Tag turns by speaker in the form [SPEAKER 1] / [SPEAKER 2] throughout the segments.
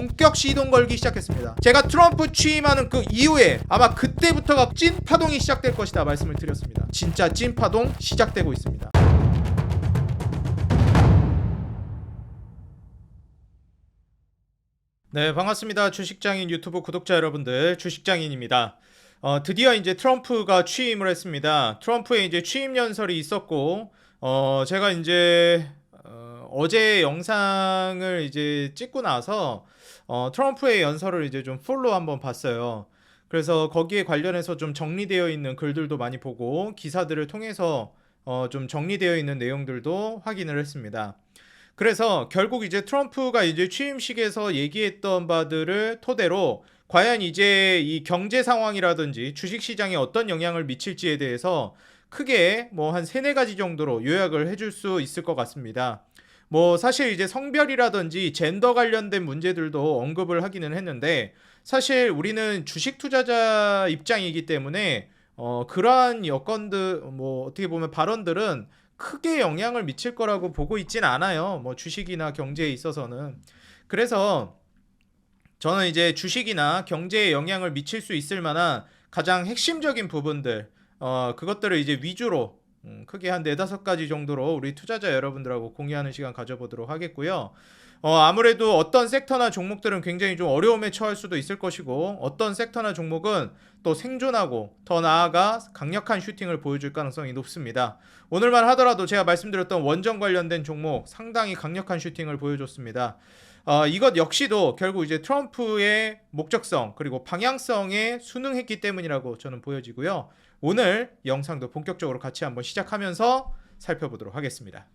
[SPEAKER 1] 본격 시동 걸기 시작했습니다. 제가 트럼프 취임하는 그 이후에 아마 그때부터가 찐 파동이 시작될 것이다 말씀을 드렸습니다. 진짜 찐 파동 시작되고 있습니다. 네, 반갑습니다. 주식장인 유튜브 구독자 여러분들, 주식장인입니다. 어, 드디어 이제 트럼프가 취임을 했습니다. 트럼프의 이제 취임 연설이 있었고, 어, 제가 이제 어, 어제 영상을 이제 찍고 나서 어, 트럼프의 연설을 이제 좀 풀로 한번 봤어요. 그래서 거기에 관련해서 좀 정리되어 있는 글들도 많이 보고 기사들을 통해서 어, 좀 정리되어 있는 내용들도 확인을 했습니다. 그래서 결국 이제 트럼프가 이제 취임식에서 얘기했던 바들을 토대로 과연 이제 이 경제 상황이라든지 주식 시장에 어떤 영향을 미칠지에 대해서 크게 뭐 한 세네 가지 정도로 요약을 해줄 수 있을 것 같습니다. 뭐 사실 이제 성별이라든지 젠더 관련된 문제들도 언급을 하기는 했는데 사실 우리는 주식 투자자 입장이기 때문에 어 그러한 여건들 뭐 어떻게 보면 발언들은 크게 영향을 미칠 거라고 보고 있진 않아요. 뭐 주식이나 경제에 있어서는. 그래서 저는 이제 주식이나 경제에 영향을 미칠 수 있을 만한 가장 핵심적인 부분들 어 그것들을 이제 위주로 음, 크게 한 네다섯 가지 정도로 우리 투자자 여러분들하고 공유하는 시간 가져보도록 하겠고요. 어, 아무래도 어떤 섹터나 종목들은 굉장히 좀 어려움에 처할 수도 있을 것이고 어떤 섹터나 종목은 또 생존하고 더 나아가 강력한 슈팅을 보여줄 가능성이 높습니다. 오늘만 하더라도 제가 말씀드렸던 원전 관련된 종목 상당히 강력한 슈팅을 보여줬습니다. 어, 이것 역시도 결국 이제 트럼프의 목적성 그리고 방향성에 순응했기 때문이라고 저는 보여지고요. 오늘 영상도 본격적으로 같이 한번 시작하면서 살펴보도록 하겠습니다.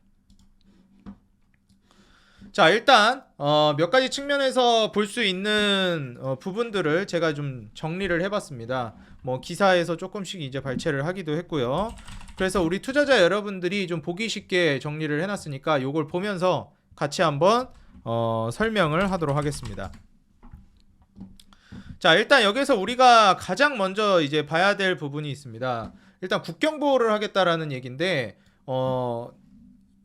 [SPEAKER 1] 자 일단 어, 몇 가지 측면에서 볼 수 있는 어, 부분들을 제가 좀 정리를 해봤습니다. 뭐 기사에서 조금씩 이제 발췌를 하기도 했고요. 그래서 우리 투자자 여러분들이 좀 보기 쉽게 정리를 해놨으니까 이걸 보면서 같이 한번 어, 설명을 하도록 하겠습니다. 자 일단 여기서 우리가 가장 먼저 이제 봐야 될 부분이 있습니다. 일단 국경 보호를 하겠다라는 얘기인데 어,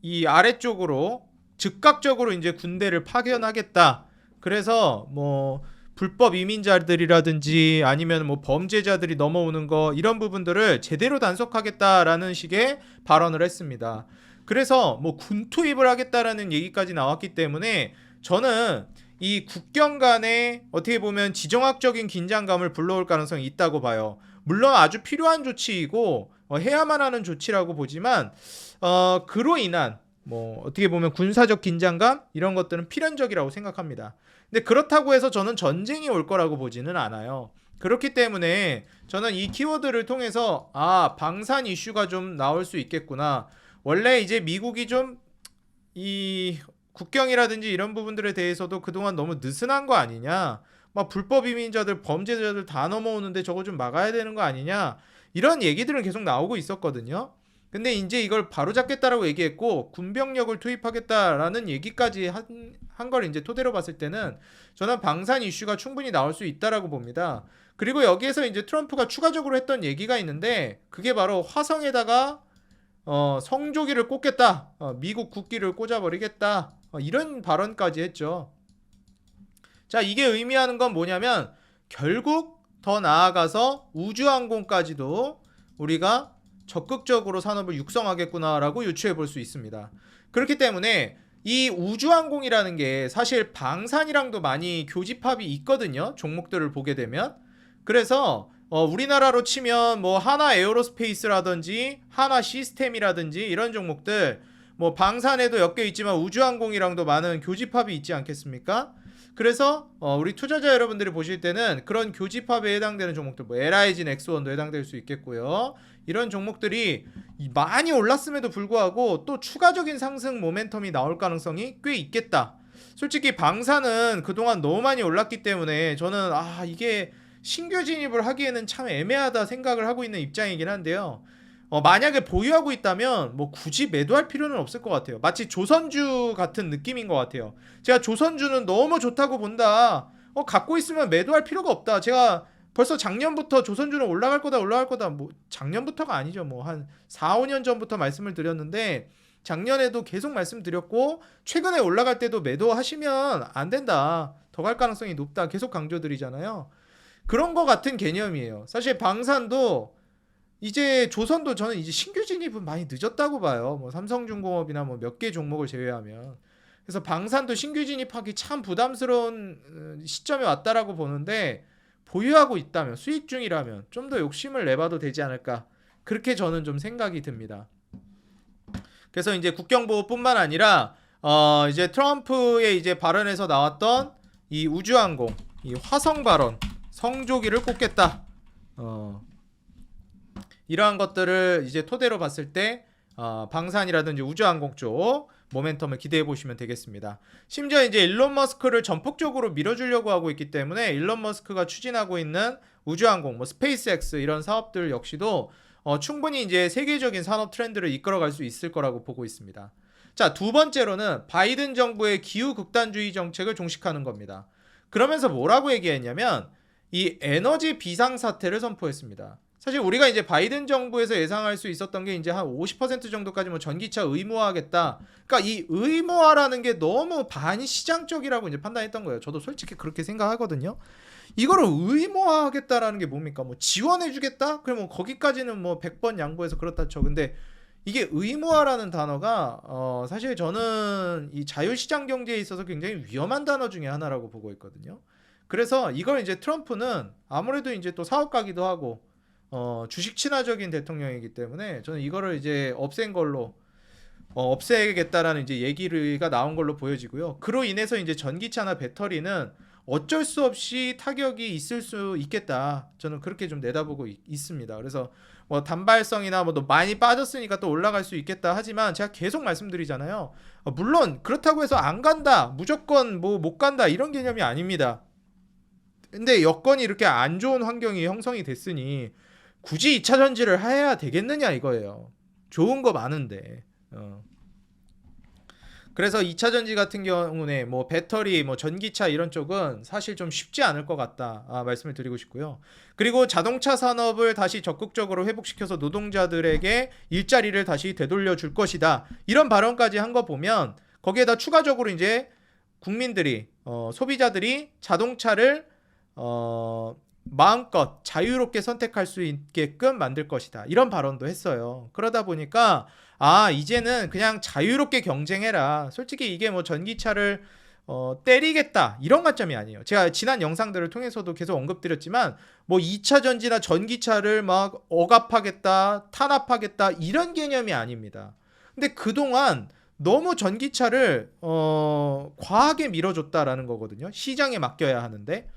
[SPEAKER 1] 이 아래쪽으로 즉각적으로 이제 군대를 파견하겠다. 그래서 뭐 불법 이민자들이라든지 아니면 뭐 범죄자들이 넘어오는 거 이런 부분들을 제대로 단속하겠다라는 식의 발언을 했습니다. 그래서 뭐 군 투입을 하겠다라는 얘기까지 나왔기 때문에 저는 이 국경 간에 어떻게 보면 지정학적인 긴장감을 불러올 가능성이 있다고 봐요. 물론 아주 필요한 조치이고 어, 해야만 하는 조치라고 보지만 어, 그로 인한 뭐 어떻게 보면 군사적 긴장감 이런 것들은 필연적이라고 생각합니다. 근데 그렇다고 해서 저는 전쟁이 올 거라고 보지는 않아요. 그렇기 때문에 저는 이 키워드를 통해서 아 방산 이슈가 좀 나올 수 있겠구나. 원래 이제 미국이 좀이 국경이라든지 이런 부분들에 대해서도 그동안 너무 느슨한 거 아니냐. 막 불법 이민자들 범죄자들 다 넘어오는데 저거 좀 막아야 되는 거 아니냐. 이런 얘기들은 계속 나오고 있었거든요. 근데 이제 이걸 바로잡겠다라고 얘기했고 군병력을 투입하겠다라는 얘기까지 한 한 걸 이제 토대로 봤을 때는 저는 방산 이슈가 충분히 나올 수 있다라고 봅니다. 그리고 여기에서 이제 트럼프가 추가적으로 했던 얘기가 있는데 그게 바로 화성에다가 어, 성조기를 꽂겠다, 어, 미국 국기를 꽂아버리겠다 어, 이런 발언까지 했죠. 자 이게 의미하는 건 뭐냐면 결국 더 나아가서 우주항공까지도 우리가 적극적으로 산업을 육성하겠구나라고 유추해 볼 수 있습니다. 그렇기 때문에 이 우주항공이라는 게 사실 방산이랑도 많이 교집합이 있거든요. 종목들을 보게 되면. 그래서 어, 우리나라로 치면 뭐 하나 에어로스페이스라든지 하나 시스템이라든지 이런 종목들 뭐 방산에도 엮여 있지만 우주항공이랑도 많은 교집합이 있지 않겠습니까? 그래서 어, 우리 투자자 여러분들이 보실 때는 그런 교집합에 해당되는 종목들 뭐 LIG 넥스원도 해당될 수 있겠고요. 이런 종목들이 많이 올랐음에도 불구하고 또 추가적인 상승 모멘텀이 나올 가능성이 꽤 있겠다. 솔직히 방사는 그동안 너무 많이 올랐기 때문에 저는 아 이게 신규 진입을 하기에는 참 애매하다 생각을 하고 있는 입장이긴 한데요. 어, 만약에 보유하고 있다면 뭐 굳이 매도할 필요는 없을 것 같아요. 마치 조선주 같은 느낌인 것 같아요. 제가 조선주는 너무 좋다고 본다. 어, 갖고 있으면 매도할 필요가 없다. 제가 벌써 작년부터 조선주는 올라갈 거다 올라갈 거다 뭐 작년부터가 아니죠 뭐 한 4, 5년 전부터 말씀을 드렸는데 작년에도 계속 말씀드렸고 최근에 올라갈 때도 매도하시면 안 된다 더 갈 가능성이 높다 계속 강조드리잖아요. 그런 거 같은 개념이에요. 사실 방산도 이제 조선도 저는 이제 신규 진입은 많이 늦었다고 봐요. 뭐 삼성중공업이나 뭐 몇 개 종목을 제외하면 그래서 방산도 신규 진입하기 참 부담스러운 어, 시점에 왔다라고 보는데 보유하고 있다면 수익 중이라면 좀 더 욕심을 내봐도 되지 않을까 그렇게 저는 좀 생각이 듭니다. 그래서 이제 국경보호뿐만 아니라 어 이제 트럼프의 이제 발언에서 나왔던 이 우주항공 이 화성 발언 성조기를 꽂겠다. 어 이러한 것들을 이제 토대로 봤을 때 어, 방산이라든지 우주항공 쪽 모멘텀을 기대해 보시면 되겠습니다. 심지어 이제 일론 머스크를 전폭적으로 밀어주려고 하고 있기 때문에 일론 머스크가 추진하고 있는 우주항공, 뭐 스페이스X 이런 사업들 역시도 어, 충분히 이제 세계적인 산업 트렌드를 이끌어갈 수 있을 거라고 보고 있습니다. 자, 두 번째로는 바이든 정부의 기후 극단주의 정책을 종식하는 겁니다. 그러면서 뭐라고 얘기했냐면 이 에너지 비상 사태를 선포했습니다. 사실 우리가 이제 바이든 정부에서 예상할 수 있었던 게 이제 한 50% 정도까지 뭐 전기차 의무화하겠다. 그러니까 이 의무화라는 게 너무 반시장적이라고 이제 판단했던 거예요. 저도 솔직히 그렇게 생각하거든요. 이거를 의무화하겠다라는 게 뭡니까? 뭐 지원해주겠다? 그러면 거기까지는 뭐 100번 양보해서 그렇다 쳐. 근데 이게 의무화라는 단어가 어 사실 저는 이 자유시장 경제에 있어서 굉장히 위험한 단어 중에 하나라고 보고 있거든요. 그래서 이걸 이제 트럼프는 아무래도 이제 또 사업가기도 하고 어 주식 친화적인 대통령이기 때문에 저는 이거를 이제 없앤 걸로 어, 없애겠다라는 이제 얘기가 나온 걸로 보여지고요. 그로 인해서 이제 전기차나 배터리는 어쩔 수 없이 타격이 있을 수 있겠다. 저는 그렇게 좀 내다보고 있, 있습니다. 그래서 뭐 단발성이나 뭐 또 많이 빠졌으니까 또 올라갈 수 있겠다 하지만 제가 계속 말씀드리잖아요. 어, 물론 그렇다고 해서 안 간다, 무조건 뭐 못 간다 이런 개념이 아닙니다. 근데 여건이 이렇게 안 좋은 환경이 형성이 됐으니 굳이 2차 전지를 해야 되겠느냐 이거예요. 좋은 거 많은데. 어. 그래서 2차 전지 같은 경우에 뭐 배터리, 뭐 전기차 이런 쪽은 사실 좀 쉽지 않을 것 같다 아, 말씀을 드리고 싶고요. 그리고 자동차 산업을 다시 적극적으로 회복시켜서 노동자들에게 일자리를 다시 되돌려 줄 것이다. 이런 발언까지 한 거 보면 거기에다 추가적으로 이제 국민들이 어, 소비자들이 자동차를 어, 마음껏 자유롭게 선택할 수 있게끔 만들 것이다. 이런 발언도 했어요. 그러다 보니까 아 이제는 그냥 자유롭게 경쟁해라. 솔직히 이게 뭐 전기차를 어, 때리겠다 이런 관점이 아니에요. 제가 지난 영상들을 통해서도 계속 언급드렸지만 뭐 2차 전지나 전기차를 막 억압하겠다, 탄압하겠다 이런 개념이 아닙니다. 근데 그동안 너무 전기차를 어, 과하게 밀어줬다라는 거거든요. 시장에 맡겨야 하는데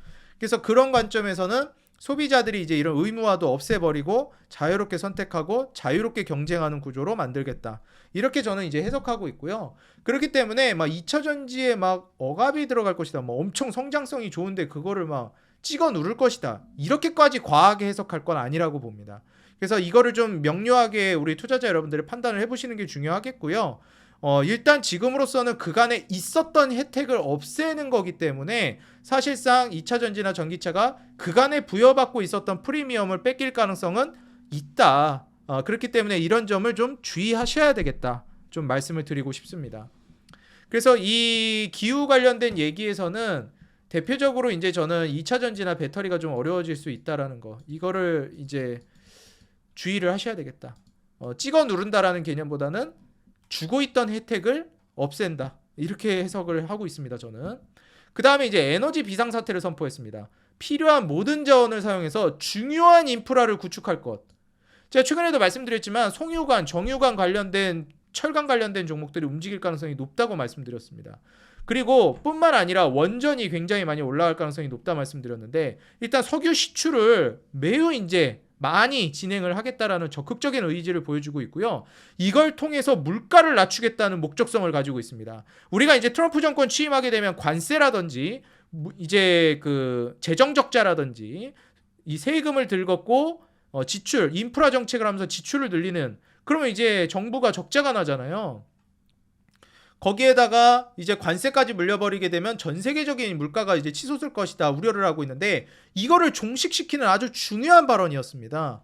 [SPEAKER 1] 그래서 그런 관점에서는 소비자들이 이제 이런 의무화도 없애버리고 자유롭게 선택하고 자유롭게 경쟁하는 구조로 만들겠다. 이렇게 저는 이제 해석하고 있고요. 그렇기 때문에 막 2차 전지에 막 억압이 들어갈 것이다. 뭐 엄청 성장성이 좋은데 그거를 막 찍어 누를 것이다. 이렇게까지 과하게 해석할 건 아니라고 봅니다. 그래서 이거를 좀 명료하게 우리 투자자 여러분들이 판단을 해보시는 게 중요하겠고요. 어, 일단 지금으로서는 그간에 있었던 혜택을 없애는 거기 때문에 사실상 2차 전지나 전기차가 그간에 부여받고 있었던 프리미엄을 뺏길 가능성은 있다. 어, 그렇기 때문에 이런 점을 좀 주의하셔야 되겠다. 좀 말씀을 드리고 싶습니다. 그래서 이 기후 관련된 얘기에서는 대표적으로 이제 저는 2차 전지나 배터리가 좀 어려워질 수 있다라는 거. 이거를 이제 주의를 하셔야 되겠다. 어, 찍어 누른다라는 개념보다는 주고 있던 혜택을 없앤다. 이렇게 해석을 하고 있습니다. 저는. 그 다음에 이제 에너지 비상사태를 선포했습니다. 필요한 모든 자원을 사용해서 중요한 인프라를 구축할 것. 제가 최근에도 말씀드렸지만 송유관, 정유관 관련된 철강 관련된 종목들이 움직일 가능성이 높다고 말씀드렸습니다. 그리고 뿐만 아니라 원전이 굉장히 많이 올라갈 가능성이 높다 말씀드렸는데 일단 석유 시추를 매우 이제 많이 진행을 하겠다라는 적극적인 의지를 보여주고 있고요. 이걸 통해서 물가를 낮추겠다는 목적성을 가지고 있습니다. 우리가 이제 트럼프 정권 취임하게 되면 관세라든지 이제 그 재정 적자라든지 이 세금을 들걷고 어 지출, 인프라 정책을 하면서 지출을 늘리는 그러면 이제 정부가 적자가 나잖아요. 거기에다가 이제 관세까지 물려버리게 되면 전 세계적인 물가가 이제 치솟을 것이다 우려를 하고 있는데 이거를 종식시키는 아주 중요한 발언이었습니다.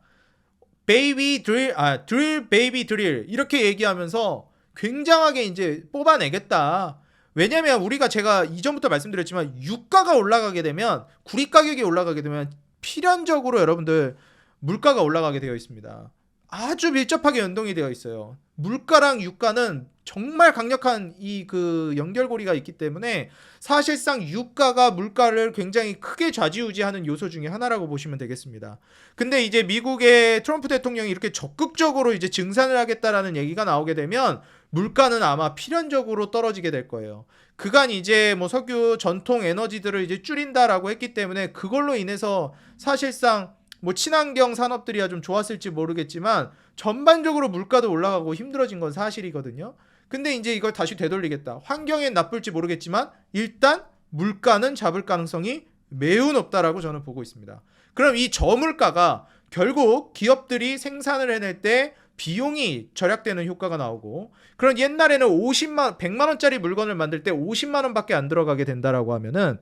[SPEAKER 1] 베이비 드릴 아 드릴 베이비 드릴 이렇게 얘기하면서 굉장하게 이제 뽑아내겠다. 왜냐면 우리가 제가 이전부터 말씀드렸지만 유가가 올라가게 되면 구리 가격이 올라가게 되면 필연적으로 여러분들 물가가 올라가게 되어 있습니다. 아주 밀접하게 연동이 되어 있어요. 물가랑 유가는 정말 강력한 이 그 연결고리가 있기 때문에 사실상 유가가 물가를 굉장히 크게 좌지우지하는 요소 중에 하나라고 보시면 되겠습니다. 근데 이제 미국의 트럼프 대통령이 이렇게 적극적으로 이제 증산을 하겠다라는 얘기가 나오게 되면 물가는 아마 필연적으로 떨어지게 될 거예요. 그간 이제 뭐 석유 전통 에너지들을 이제 줄인다라고 했기 때문에 그걸로 인해서 사실상 뭐 친환경 산업들이야 좀 좋았을지 모르겠지만 전반적으로 물가도 올라가고 힘들어진 건 사실이거든요. 근데 이제 이걸 다시 되돌리겠다. 환경엔 나쁠지 모르겠지만 일단 물가는 잡을 가능성이 매우 높다라고 저는 보고 있습니다. 그럼 이 저물가가 결국 기업들이 생산을 해낼 때 비용이 절약되는 효과가 나오고 그런 옛날에는 50만 100만 원짜리 물건을 만들 때 50만 원밖에 안 들어가게 된다라고 하면은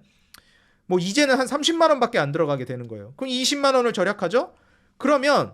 [SPEAKER 1] 뭐 이제는 한 30만 원밖에 안 들어가게 되는 거예요. 그럼 20만 원을 절약하죠? 그러면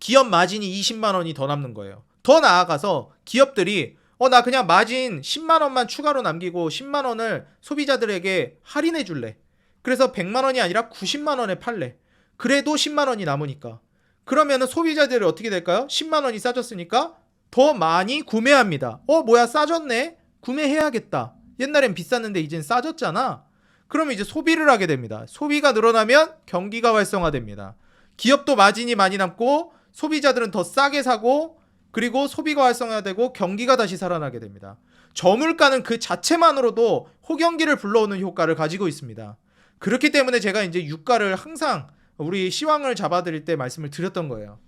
[SPEAKER 1] 기업 마진이 20만 원이 더 남는 거예요. 더 나아가서 기업들이 어 나 그냥 마진 10만 원만 추가로 남기고 10만 원을 소비자들에게 할인해 줄래. 그래서 100만 원이 아니라 90만 원에 팔래. 그래도 10만 원이 남으니까. 그러면은 소비자들이 어떻게 될까요? 10만 원이 싸졌으니까 더 많이 구매합니다. 어 뭐야 싸졌네. 구매해야겠다. 옛날엔 비쌌는데 이젠 싸졌잖아. 그러면 이제 소비를 하게 됩니다. 소비가 늘어나면 경기가 활성화됩니다. 기업도 마진이 많이 남고 소비자들은 더 싸게 사고 그리고 소비가 활성화되고 경기가 다시 살아나게 됩니다. 저물가는 그 자체만으로도 호경기를 불러오는 효과를 가지고 있습니다. 그렇기 때문에 제가 이제 유가를 항상 우리 시황을 잡아드릴 때 말씀을 드렸던 거예요.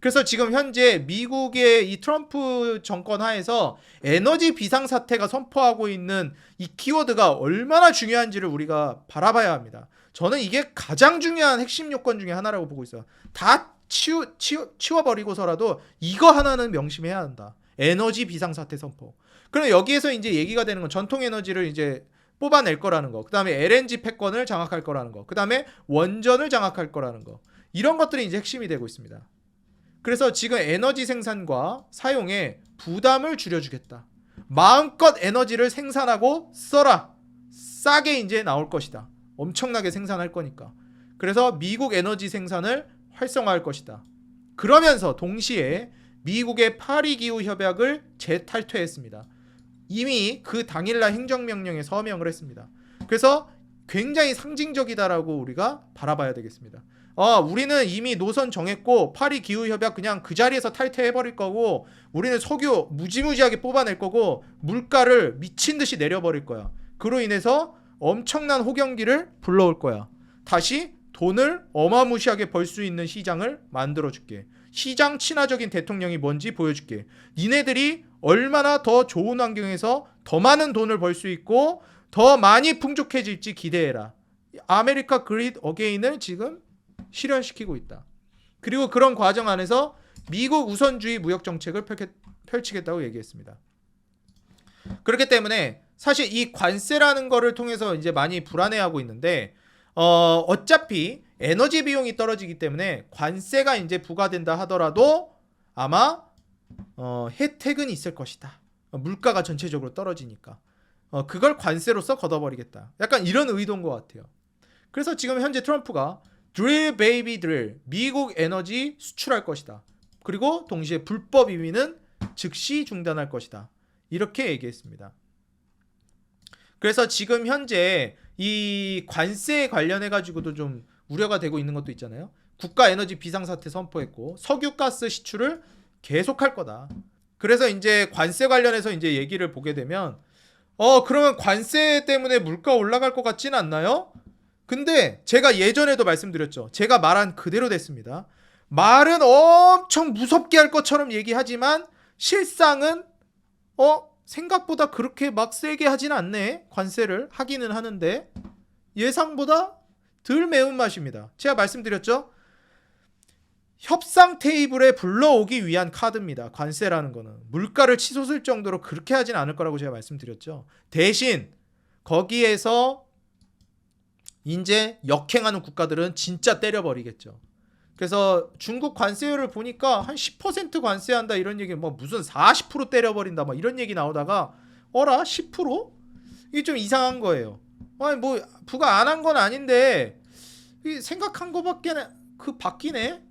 [SPEAKER 1] 그래서 지금 현재 미국의 이 트럼프 정권 하에서 에너지 비상 사태가 선포하고 있는 이 키워드가 얼마나 중요한지를 우리가 바라봐야 합니다. 저는 이게 가장 중요한 핵심 요건 중에 하나라고 보고 있어요. 다 치우, 치우, 치워버리고서라도 이거 하나는 명심해야 한다. 에너지 비상 사태 선포. 그럼 여기에서 이제 얘기가 되는 건 전통 에너지를 이제 뽑아낼 거라는 거. 그 다음에 LNG 패권을 장악할 거라는 거. 그 다음에 원전을 장악할 거라는 거. 이런 것들이 이제 핵심이 되고 있습니다. 그래서 지금 에너지 생산과 사용에 부담을 줄여주겠다. 마음껏 에너지를 생산하고 써라. 싸게 이제 나올 것이다. 엄청나게 생산할 거니까. 그래서 미국 에너지 생산을 활성화할 것이다. 그러면서 동시에 미국의 파리 기후 협약을 재탈퇴했습니다. 이미 그 당일날 행정명령에 서명을 했습니다. 그래서 굉장히 상징적이다라고 우리가 바라봐야 되겠습니다. 어, 우리는 이미 노선 정했고 파리 기후 협약 그냥 그 자리에서 탈퇴해 버릴 거고 우리는 석유 무지무지하게 뽑아낼 거고 물가를 미친 듯이 내려 버릴 거야. 그로 인해서 엄청난 호경기를 불러올 거야. 다시 돈을 어마무시하게 벌 수 있는 시장을 만들어 줄게. 시장 친화적인 대통령이 뭔지 보여줄게. 니네들이 얼마나 더 좋은 환경에서 더 많은 돈을 벌 수 있고 더 많이 풍족해질지 기대해라. 아메리카 그리드 어게인을 지금 실현시키고 있다. 그리고 그런 과정 안에서 미국 우선주의 무역 정책을 펼치겠다고 얘기했습니다. 그렇기 때문에 사실 이 관세라는 거를 통해서 이제 많이 불안해하고 있는데 어 어차피 에너지 비용이 떨어지기 때문에 관세가 이제 부과된다 하더라도 아마 어 혜택은 있을 것이다. 물가가 전체적으로 떨어지니까 어 그걸 관세로서 걷어버리겠다. 약간 이런 의도인 것 같아요. 그래서 지금 현재 트럼프가 베이비 드릴 미국 에너지 수출할 것이다. 그리고 동시에 불법 이민은 즉시 중단할 것이다. 이렇게 얘기했습니다. 그래서 지금 현재 이 관세 관련해 가지고도 좀 우려가 되고 있는 것도 있잖아요. 국가 에너지 비상사태 선포했고 석유가스 시출을 계속할 거다. 그래서 이제 관세 관련해서 이제 얘기를 보게 되면 어 그러면 관세 때문에 물가 올라갈 것 같지는 않나요? 근데 제가 예전에도 말씀드렸죠. 제가 말한 그대로 됐습니다. 말은 엄청 무섭게 할 것처럼 얘기하지만 실상은 어 생각보다 그렇게 막 세게 하진 않네. 관세를 하기는 하는데 예상보다 덜 매운 맛입니다. 제가 말씀드렸죠. 협상 테이블에 불러오기 위한 카드입니다. 관세라는 거는 물가를 치솟을 정도로 그렇게 하진 않을 거라고 제가 말씀드렸죠. 대신 거기에서 이제 역행하는 국가들은 진짜 때려버리겠죠. 그래서 중국 관세율을 보니까 한 10% 관세한다 이런 얘기 뭐 무슨 40% 때려버린다 막 이런 얘기 나오다가 어라 10%? 이게 좀 이상한 거예요. 아니 뭐 부과 안한 건 아닌데 이 생각한 거밖에 그 바뀌네.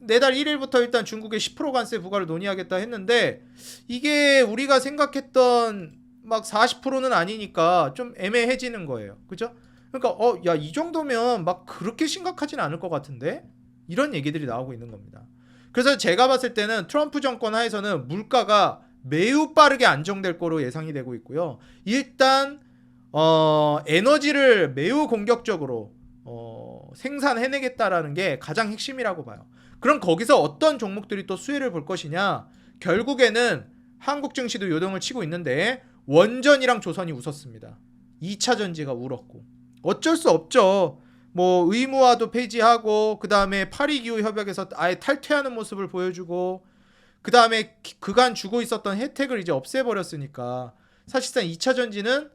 [SPEAKER 1] 내달 1일부터 일단 중국의 10% 관세 부과를 논의하겠다 했는데 이게 우리가 생각했던 막 40%는 아니니까 좀 애매해지는 거예요. 그죠? 그러니까 어 야 이 정도면 막 그렇게 심각하진 않을 것 같은데 이런 얘기들이 나오고 있는 겁니다. 그래서 제가 봤을 때는 트럼프 정권 하에서는 물가가 매우 빠르게 안정될 거로 예상이 되고 있고요. 일단 어 에너지를 매우 공격적으로 어 생산해내겠다라는 게 가장 핵심이라고 봐요. 그럼 거기서 어떤 종목들이 또 수혜를 볼 것이냐? 결국에는 한국 증시도 요동을 치고 있는데 원전이랑 조선이 웃었습니다. 2차 전지가 울었고 어쩔 수 없죠. 뭐 의무화도 폐지하고 그 다음에 파리 기후 협약에서 아예 탈퇴하는 모습을 보여주고 그 다음에 그간 주고 있었던 혜택을 이제 없애버렸으니까 사실상 2차 전지는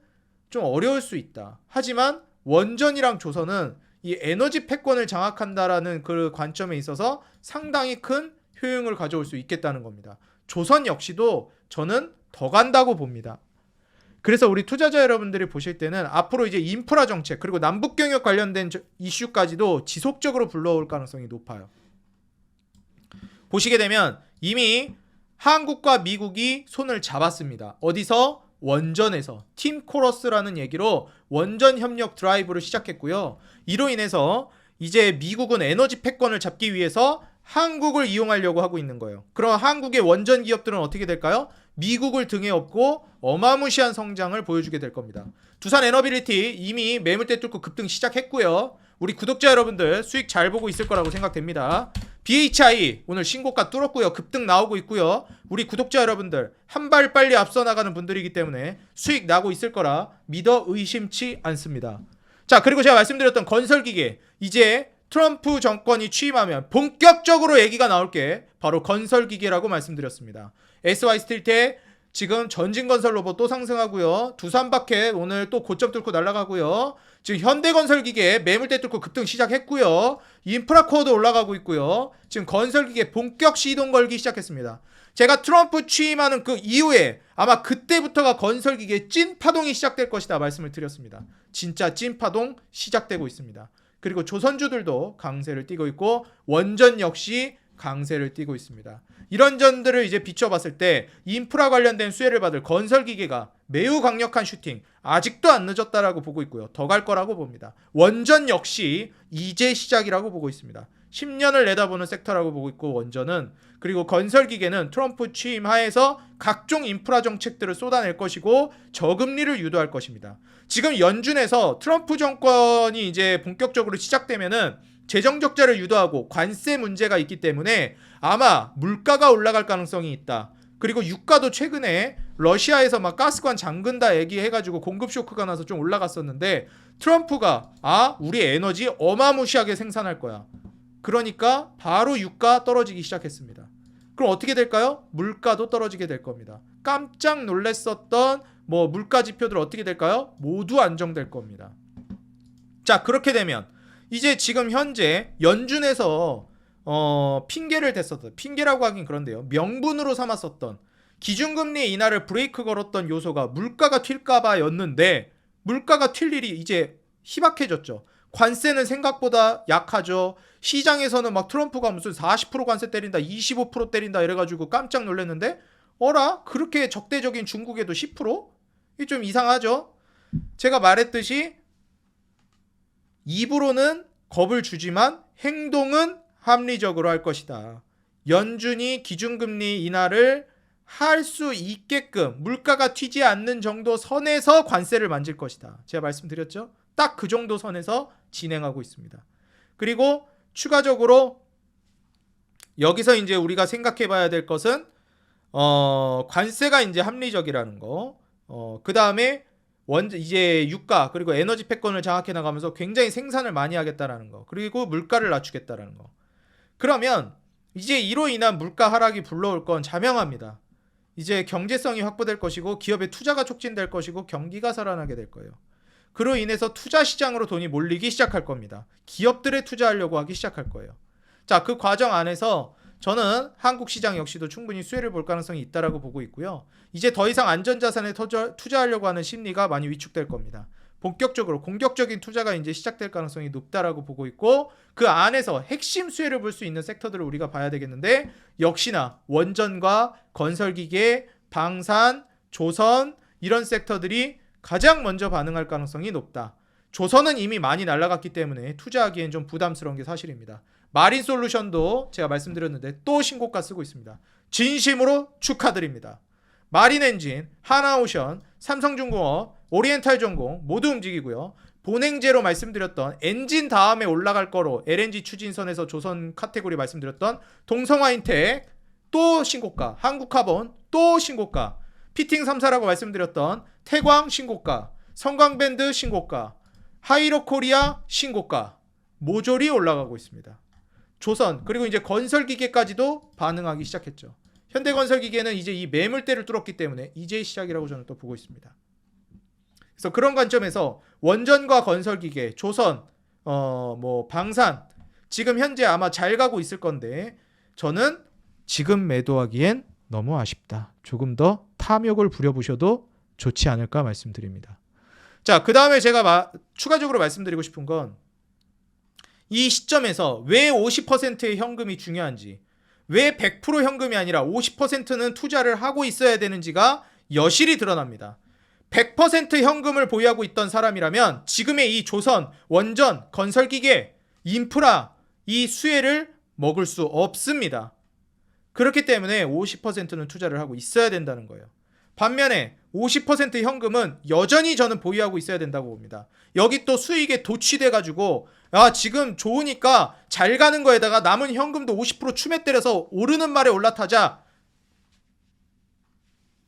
[SPEAKER 1] 좀 어려울 수 있다. 하지만 원전이랑 조선은 이 에너지 패권을 장악한다라는 그 관점에 있어서 상당히 큰 효용을 가져올 수 있겠다는 겁니다. 조선 역시도 저는 더 간다고 봅니다. 그래서 우리 투자자 여러분들이 보실 때는 앞으로 이제 인프라 정책 그리고 남북 경협 관련된 저- 이슈까지도 지속적으로 불러올 가능성이 높아요. 보시게 되면 이미 한국과 미국이 손을 잡았습니다. 어디서? 원전에서 팀 코러스라는 얘기로 원전 협력 드라이브를 시작했고요. 이로 인해서 이제 미국은 에너지 패권을 잡기 위해서 한국을 이용하려고 하고 있는 거예요. 그럼 한국의 원전 기업들은 어떻게 될까요? 미국을 등에 업고 어마무시한 성장을 보여주게 될 겁니다. 두산 에너빌리티 이미 매물대 뚫고 급등 시작했고요. 우리 구독자 여러분들 수익 잘 보고 있을 거라고 생각됩니다. BHI 오늘 신고가 뚫었고요. 급등 나오고 있고요. 우리 구독자 여러분들 한 발 빨리 앞서 나가는 분들이기 때문에 수익 나고 있을 거라 믿어 의심치 않습니다. 자, 그리고 제가 말씀드렸던 건설기계 이제 트럼프 정권이 취임하면 본격적으로 얘기가 나올 게 바로 건설기계라고 말씀드렸습니다. SY 스틸테 지금 전진건설 로봇 또 상승하고요. 두산바켓 오늘 또 고점 뚫고 날아가고요. 지금 현대건설기계 매물대 뚫고 급등 시작했고요. 인프라코어도 올라가고 있고요. 지금 건설기계 본격 시동 걸기 시작했습니다. 제가 트럼프 취임하는 그 이후에 아마 그때부터가 건설기계 찐 파동이 시작될 것이다 말씀을 드렸습니다. 진짜 찐 파동 시작되고 있습니다. 그리고 조선주들도 강세를 띠고 있고 원전 역시 강세를 띠고 있습니다. 이런 점들을 이제 비춰봤을 때 인프라 관련된 수혜를 받을 건설 기계가 매우 강력한 슈팅 아직도 안 늦었다라고 보고 있고요. 더 갈 거라고 봅니다. 원전 역시 이제 시작이라고 보고 있습니다. 10년을 내다보는 섹터라고 보고 있고 원전은 그리고 건설 기계는 트럼프 취임 하에서 각종 인프라 정책들을 쏟아낼 것이고 저금리를 유도할 것입니다. 지금 연준에서 트럼프 정권이 이제 본격적으로 시작되면은 재정 적자를 유도하고 관세 문제가 있기 때문에 아마 물가가 올라갈 가능성이 있다. 그리고 유가도 최근에 러시아에서 막 가스관 잠근다 얘기해가지고 공급 쇼크가 나서 좀 올라갔었는데 트럼프가 아 우리 에너지 어마무시하게 생산할 거야. 그러니까 바로 유가 떨어지기 시작했습니다. 그럼 어떻게 될까요? 물가도 떨어지게 될 겁니다. 깜짝 놀랐었던 뭐 물가 지표들 어떻게 될까요? 모두 안정될 겁니다. 자 그렇게 되면 이제 지금 현재 연준에서 어 핑계를 댔었던 핑계라고 하긴 그런데요 명분으로 삼았었던 기준금리 인하를 브레이크 걸었던 요소가 물가가 튈까봐였는데 물가가 튈 일이 이제 희박해졌죠. 관세는 생각보다 약하죠. 시장에서는 막 트럼프가 무슨 40% 관세 때린다, 25% 때린다 이래가지고 깜짝 놀랐는데 어라 그렇게 적대적인 중국에도 10%? 이게 좀 이상하죠. 제가 말했듯이 입으로는 겁을 주지만 행동은 합리적으로 할 것이다. 연준이 기준금리 인하를 할 수 있게끔 물가가 튀지 않는 정도 선에서 관세를 만질 것이다. 제가 말씀드렸죠? 딱 그 정도 선에서 진행하고 있습니다. 그리고 추가적으로 여기서 이제 우리가 생각해 봐야 될 것은 어, 관세가 이제 합리적이라는 거. 어, 그 다음에 원 이제 유가 그리고 에너지 패권을 장악해 나가면서 굉장히 생산을 많이 하겠다라는 거. 그리고 물가를 낮추겠다라는 거. 그러면 이제 이로 인한 물가 하락이 불러올 건 자명합니다. 이제 경제성이 확보될 것이고 기업의 투자가 촉진될 것이고 경기가 살아나게 될 거예요. 그로 인해서 투자 시장으로 돈이 몰리기 시작할 겁니다. 기업들에 투자하려고 하기 시작할 거예요. 자, 그 과정 안에서 저는 한국 시장 역시도 충분히 수혜를 볼 가능성이 있다라고 보고 있고요. 이제 더 이상 안전자산에 투자하려고 하는 심리가 많이 위축될 겁니다. 본격적으로 공격적인 투자가 이제 시작될 가능성이 높다라고 보고 있고 그 안에서 핵심 수혜를 볼 수 있는 섹터들을 우리가 봐야 되겠는데 역시나 원전과 건설기계, 방산, 조선 이런 섹터들이 가장 먼저 반응할 가능성이 높다. 조선은 이미 많이 날라갔기 때문에 투자하기엔 좀 부담스러운 게 사실입니다. 마린 솔루션도 제가 말씀드렸는데 또 신고가 쓰고 있습니다. 진심으로 축하드립니다. 마린 엔진, 하나오션, 삼성중공업, 오리엔탈 전공 모두 움직이고요. 본행제로 말씀드렸던 엔진 다음에 올라갈 거로 LNG 추진선에서 조선 카테고리 말씀드렸던 동성화인텍 또 신고가, 한국카본 또 신고가, 피팅 3사라고 말씀드렸던 태광 신고가, 성광밴드 신고가, 하이로코리아 신고가 모조리 올라가고 있습니다. 조선 그리고 이제 건설 기계까지도 반응하기 시작했죠. 현대 건설 기계는 이제 이 매물대를 뚫었기 때문에 이제 시작이라고 저는 또 보고 있습니다. 그래서 그런 관점에서 원전과 건설 기계, 조선, 어 뭐 방산 지금 현재 아마 잘 가고 있을 건데 저는 지금 매도하기엔 너무 아쉽다. 조금 더 탐욕을 부려보셔도 좋지 않을까 말씀드립니다. 자, 그 다음에 제가 마- 추가적으로 말씀드리고 싶은 건 이 시점에서 왜 50%의 현금이 중요한지, 왜 100% 현금이 아니라 50%는 투자를 하고 있어야 되는지가 여실히 드러납니다. 100% 현금을 보유하고 있던 사람이라면 지금의 이 조선, 원전, 건설기계, 인프라 이 수혜를 먹을 수 없습니다. 그렇기 때문에 50%는 투자를 하고 있어야 된다는 거예요. 반면에 50% 현금은 여전히 저는 보유하고 있어야 된다고 봅니다. 여기 또 수익에 도취돼 가지고 아 지금 좋으니까 잘 가는 거에다가 남은 현금도 50% 추매 때려서 오르는 말에 올라타자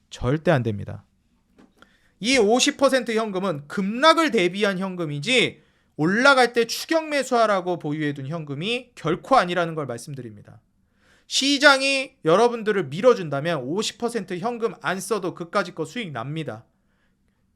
[SPEAKER 1] 절대 안 됩니다. 이 50% 현금은 급락을 대비한 현금이지 올라갈 때 추격 매수하라고 보유해둔 현금이 결코 아니라는 걸 말씀드립니다. 시장이 여러분들을 밀어준다면 50% 현금 안 써도 그까짓 거 수익 납니다.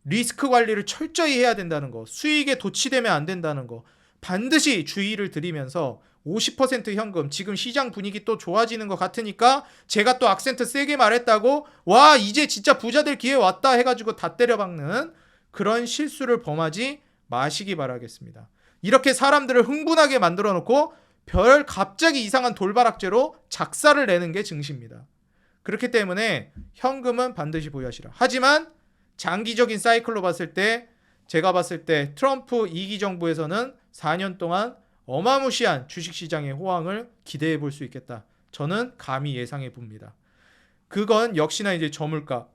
[SPEAKER 1] 리스크 관리를 철저히 해야 된다는 거, 수익에 도취되면 안 된다는 거, 반드시 주의를 드리면서 50% 현금, 지금 시장 분위기 또 좋아지는 것 같으니까 제가 또 악센트 세게 말했다고, 와, 이제 진짜 부자 될 기회 왔다 해가지고 다 때려박는 그런 실수를 범하지 마시기 바라겠습니다. 이렇게 사람들을 흥분하게 만들어 놓고 별 갑자기 이상한 돌발악재로 작사를 내는 게 증시입니다. 그렇기 때문에 현금은 반드시 보유하시라. 하지만 장기적인 사이클로 봤을 때 제가 봤을 때 트럼프 2기 정부에서는 4년 동안 어마무시한 주식시장의 호황을 기대해 볼 수 있겠다. 저는 감히 예상해 봅니다. 그건 역시나 이제 저물가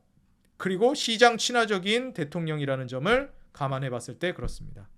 [SPEAKER 1] 그리고 시장 친화적인 대통령이라는 점을 감안해 봤을 때 그렇습니다.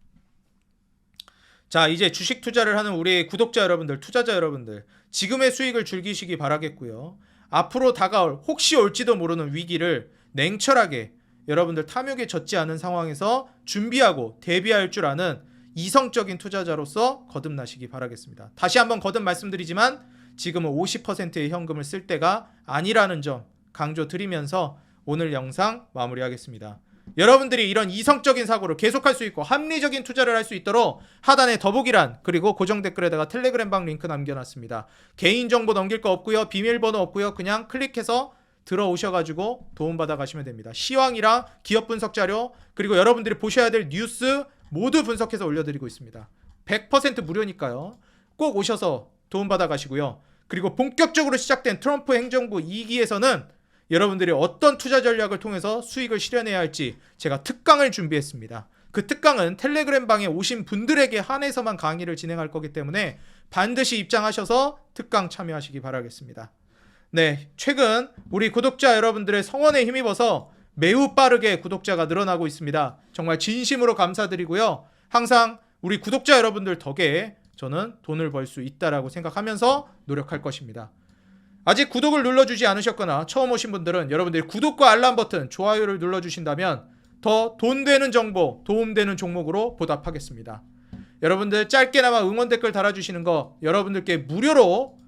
[SPEAKER 1] 자, 이제 주식 투자를 하는 우리 구독자 여러분들, 투자자 여러분들, 지금의 수익을 즐기시기 바라겠고요. 앞으로 다가올 혹시 올지도 모르는 위기를 냉철하게 여러분들 탐욕에 젖지 않은 상황에서 준비하고 대비할 줄 아는 이성적인 투자자로서 거듭나시기 바라겠습니다. 다시 한번 거듭 말씀드리지만 지금은 50%의 현금을 쓸 때가 아니라는 점 강조 드리면서 오늘 영상 마무리하겠습니다. 여러분들이 이런 이성적인 사고를 계속할 수 있고 합리적인 투자를 할 수 있도록 하단에 더보기란 그리고 고정 댓글에다가 텔레그램 방 링크 남겨놨습니다. 개인 정보 넘길 거 없고요, 비밀번호 없고요, 그냥 클릭해서 들어오셔가지고 도움받아 가시면 됩니다. 시황이랑 기업 분석 자료 그리고 여러분들이 보셔야 될 뉴스 모두 분석해서 올려드리고 있습니다. 100% 무료니까요. 꼭 오셔서 도움받아 가시고요. 그리고 본격적으로 시작된 트럼프 행정부 2기에서는 여러분들이 어떤 투자 전략을 통해서 수익을 실현해야 할지 제가 특강을 준비했습니다. 그 특강은 텔레그램 방에 오신 분들에게 한해서만 강의를 진행할 거기 때문에 반드시 입장하셔서 특강 참여하시기 바라겠습니다. 네, 최근 우리 구독자 여러분들의 성원에 힘입어서 매우 빠르게 구독자가 늘어나고 있습니다. 정말 진심으로 감사드리고요. 항상 우리 구독자 여러분들 덕에 저는 돈을 벌 수 있다라고 생각하면서 노력할 것입니다. 아직 구독을 눌러주지 않으셨거나 처음 오신 분들은 여러분들이 구독과 알람 버튼, 좋아요를 눌러주신다면 더 돈 되는 정보, 도움되는 종목으로 보답하겠습니다. 여러분들 짧게나마 응원 댓글 달아주시는 거 여러분들께 무료로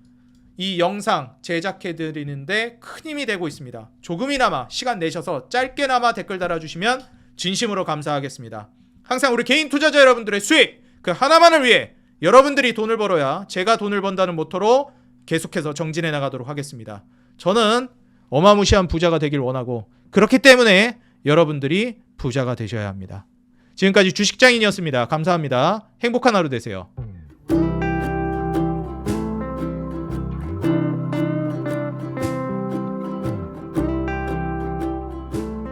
[SPEAKER 1] 이 영상 제작해 드리는데 큰 힘이 되고 있습니다. 조금이나마 시간 내셔서 짧게나마 댓글 달아주시면 진심으로 감사하겠습니다. 항상 우리 개인 투자자 여러분들의 수익 그 하나만을 위해 여러분들이 돈을 벌어야 제가 돈을 번다는 모토로 계속해서 정진해 나가도록 하겠습니다. 저는 어마무시한 부자가 되길 원하고 그렇기 때문에 여러분들이 부자가 되셔야 합니다. 지금까지 주식장인이었습니다. 감사합니다. 행복한 하루 되세요.